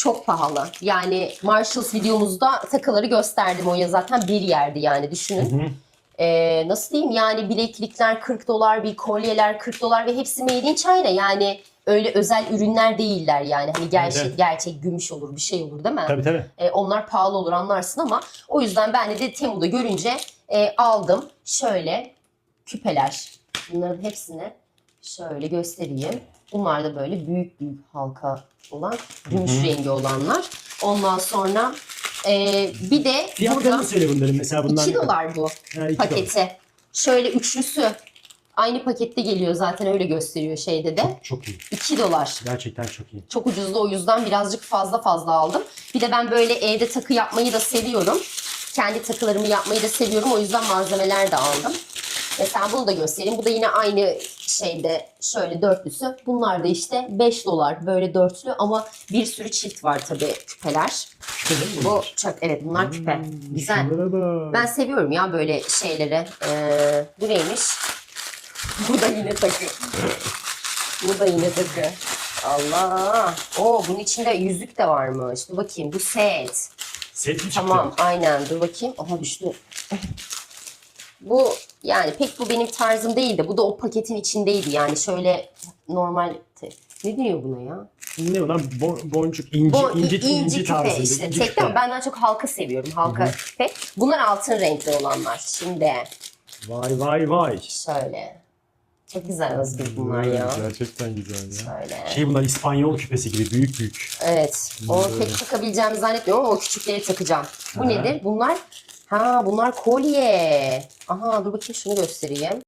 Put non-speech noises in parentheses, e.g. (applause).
çok pahalı. Yani Marshalls videomuzda takıları gösterdim. O ya zaten bir yerdi yani düşünün. Hı. Ee, nasıl diyeyim yani bileklikler 40 dolar, bir kolyeler 40 dolar ve hepsi made in China. Yani öyle özel ürünler değiller yani. Hani gerçek Evet. gerçek gümüş olur, bir şey olur değil mi? Tabii tabii. E, onlar pahalı olur anlarsın ama o yüzden ben de, de Temu'da görünce e, aldım. Şöyle küpeler. Bunların hepsini şöyle göstereyim. Bunlar da böyle büyük büyük halka olan gümüş rengi olanlar. Ondan sonra e, bir de Fiyatlarını burada söyle bunların mesela bunlar. 2 ne kadar? dolar bu Ha, iki paketi. Şöyle üçlüsü. Aynı pakette geliyor zaten öyle gösteriyor şeyde de. Çok iyi. 2 dolar. Gerçekten çok iyi. Çok ucuzdu o yüzden birazcık fazla fazla aldım. Bir de ben böyle evde takı yapmayı da seviyorum. Kendi takılarımı yapmayı da seviyorum. O yüzden malzemeler de aldım. Mesela bunu da göstereyim. Bu da yine aynı şeyde şöyle dörtlüsü. Bunlar da işte 5 dolar böyle dörtlü ama bir sürü çift var tabii küpeler. Bu çok evet bunlar küpe. Hmm, Güzel. şunlara bak. Ben seviyorum ya böyle şeyleri. Ee, bu neymiş? (laughs) Bu da yine takı. bu da yine takı. Allah. Oo bunun içinde yüzük de varmış. Dur bakayım bu set. Set mi çıktı? Tamam aynen dur bakayım. Aha düştü. Bu yani pek bu benim tarzım değildi. Bu da o paketin içindeydi. Yani şöyle normal ne diyor buna ya? Ne o lan? Bo- boncuk, inci, Bu inci, inci, inci, tarzında. işte. inci Tek küpe. ama ben daha çok halka seviyorum. Halka küpe. Bunlar altın renkli olanlar. Şimdi Vay vay vay. Şöyle. Çok güzel Özgür bunlar ya. Gerçekten güzel ya. Şöyle. Şey bunlar İspanyol küpesi gibi büyük büyük. Evet. O Böyle. pek takabileceğimi zannetmiyorum ama o küçükleri takacağım. Bu Aha. nedir? Bunlar ha bunlar kolye. Aha dur bakayım şunu göstereyim.